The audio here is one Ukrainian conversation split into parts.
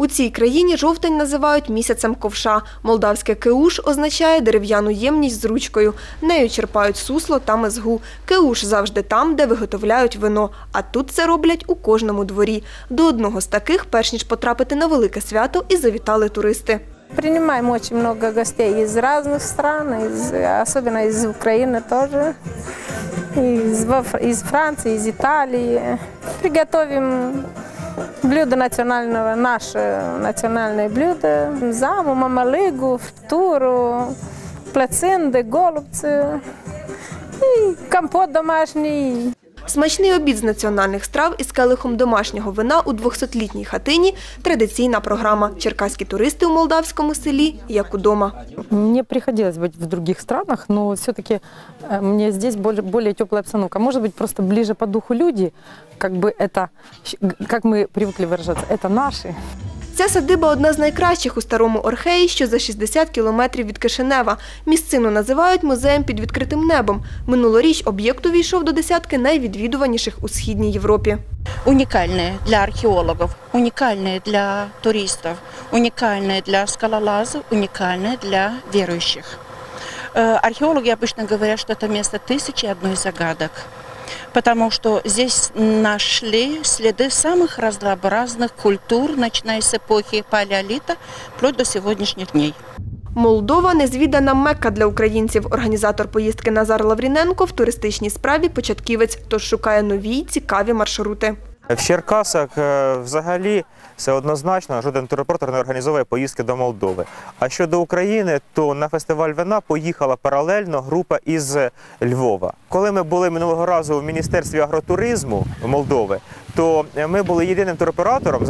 У цій країні жовтень називають місяцем ковша. Молдавське кеуш означає дерев'яну ємність з ручкою. Нею черпають сусло та мезгу. Кеуш завжди там, де виготовляють вино. А тут це роблять у кожному дворі. До одного з таких, перш ніж потрапити на велике свято, і завітали туристи. Принимаем очень много гостей из разных стран, из, особенно из Украины тоже, из, из Франции, из Италии. блюдо национального, наше национальное блюдо. Заму, мамалыгу, втуру, плацинды, голубцы и компот домашний. Смачний обід з національних страв із келихом домашнього вина у 200-літній хатині – традиційна програма. Черкаські туристи у молдавському селі як удома. Мне приходилось быть в других странах, но все-таки мне здесь более, более теплая обстановка. Может быть, просто ближе по духу люди, как бы это, щ- как мы привыкли выражаться, это наши. Ця садиба – одна з найкращих у Старому Орхеї, що за 60 кілометрів від Кишинева. Місцину називають музеєм під відкритим небом. Минулоріч об'єкт увійшов до десятки найвідвідуваніших у Східній Європі. уникальные для археологов, уникальные для туристов, уникальные для скалолазов, уникальные для верующих. Э, Археологи обычно говорят, что это место тысячи и одной загадок, потому что здесь нашли следы самых разнообразных культур, начиная с эпохи палеолита вплоть до сегодняшних дней. Молдова – незвідана Мекка для українців. Організатор поїздки Назар Лавріненко в туристичній справі початківець, тож шукає нові й цікаві маршрути. В Черкасах е, взагалі все однозначно, жоден туроператор не організовує поїздки до Молдови. А щодо України, то на фестиваль вина поїхала паралельно група із Львова. Коли ми були минулого разу в Міністерстві агротуризму Молдови, то ми були єдиним туроператором,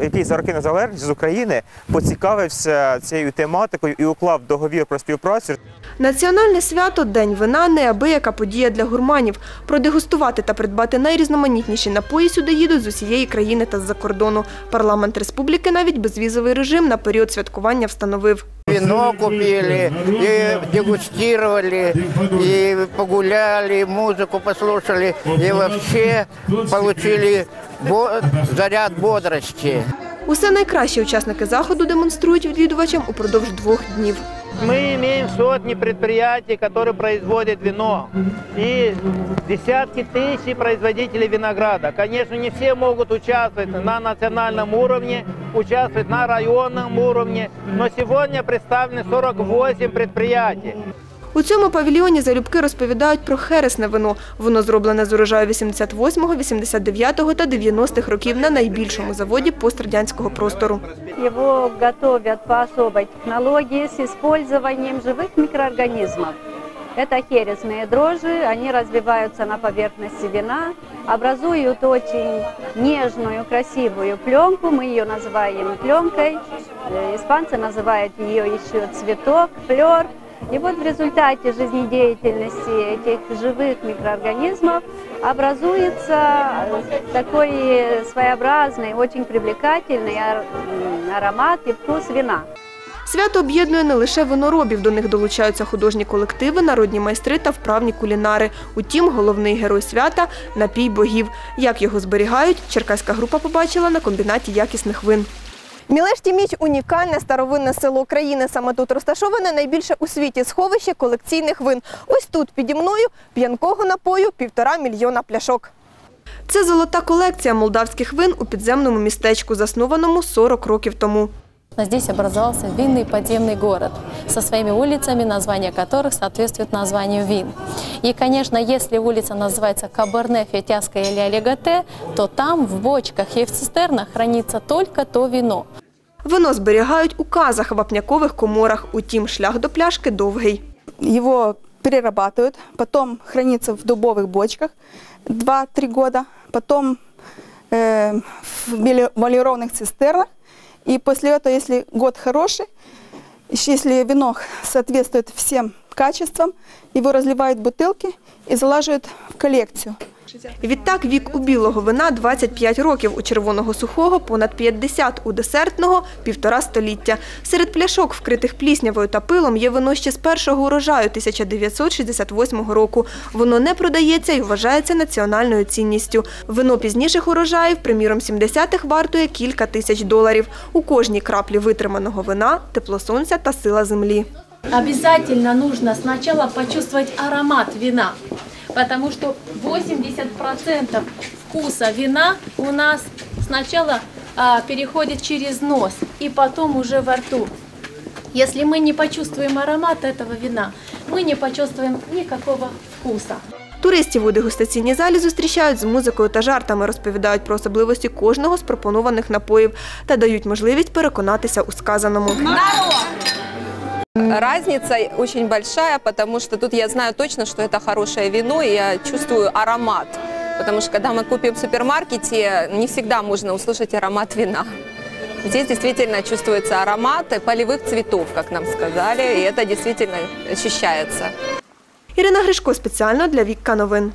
який за роки незалежності з України поцікавився цією тематикою і уклав договір про співпрацю. Національне свято День вина – неабияка подія для гурманів. Продегустувати та придбати найрізноманітніші напої сюди їдуть з усієї країни та з-за кордону. Парламент республіки навіть безвізовий режим на період святкування встановив. Вино купили, и дегустировали, и погуляли, музыку послушали, и вообще получили заряд бодрости. Усе найкраще учасники заходу демонструють відвідувачам упродовж двох днів. Мы имеем сотни предприятий, которые производят вино. И десятки тысяч производителей винограда. Конечно, не все могут участвовать на национальном уровне, участвовать на районном уровне. Но сегодня представлены 48 предприятий. У цьому павільйоні залюбки розповідають про хересне вино. Воно зроблене з урожаю 88-го, 89-го та 90-х років на найбільшому заводі пострадянського простору. Его готовят по особой технологии с использованием живых микроорганизмов. Это хересные дрожжи, они развиваются на поверхности вина, образуют очень нежную, красивую пленку, мы ее называем пленкой, Э, испанцы называют ее еще цветок, флер. И вот в результате жизнедеятельности этих живых микроорганизмов образуется э, такой своеобразный, очень привлекательный ар- м, аромат и вкус вина. Свято об'єднує не лише виноробів, до них долучаються художні колективи, народні майстри та вправні кулінари. Утім, головний герой свята – напій богів. Як його зберігають, черкаська група побачила на комбінаті якісних вин. Мілешті Міч – унікальне старовинне село країни. Саме тут розташоване найбільше у світі сховище колекційних вин. Ось тут піді мною п'янкого напою півтора мільйона пляшок. Це золота колекція молдавських вин у підземному містечку, заснованому 40 років тому. Здесь образовался винный подземный город со своими улицами, названия которых соответствуют названию вин. И, конечно, если улица называется Каберне, Фетяская или Олеготе, то там в бочках и в цистернах хранится только то вино. Вино зберігають у казах вапнякових коморах, утім шлях до пляшки довгий. Его перерабатывают, потом хранится в дубовых бочках 2-3 года, потом э, в эмалированных цистернах. И после этого, если год хороший, если вино соответствует всем качествам, его разливают в бутылки и залаживают в коллекцию. Відтак вік у білого вина 25 років, у червоного сухого понад 50, у десертного – півтора століття. Серед пляшок, вкритих пліснявою та пилом, є вино ще з першого урожаю 1968 року. Воно не продається і вважається національною цінністю. Вино пізніших урожаїв, приміром 70-х, вартує кілька тисяч доларів. У кожній краплі витриманого вина – тепло сонця та сила землі. Обязательно нужно сначала почувствовать аромат вина, потому что 80% вкуса вина у нас сначала а, переходит через нос и потом уже во рту. Если мы не почувствуем аромат этого вина, мы не почувствуем никакого вкуса. Туристів у дегустаційній залі зустрічають з музикою та жартами, розповідають про особливості кожного з пропонованих напоїв та дають можливість переконатися у сказаному. Разница очень большая, потому что тут я знаю точно, что это хорошее вино, и я чувствую аромат. Потому что когда мы купим в супермаркете, не всегда можно услышать аромат вина. Здесь действительно чувствуется аромат полевых цветов, как нам сказали, и это действительно ощущается. Ірина Гришко спеціально для Вікка новин.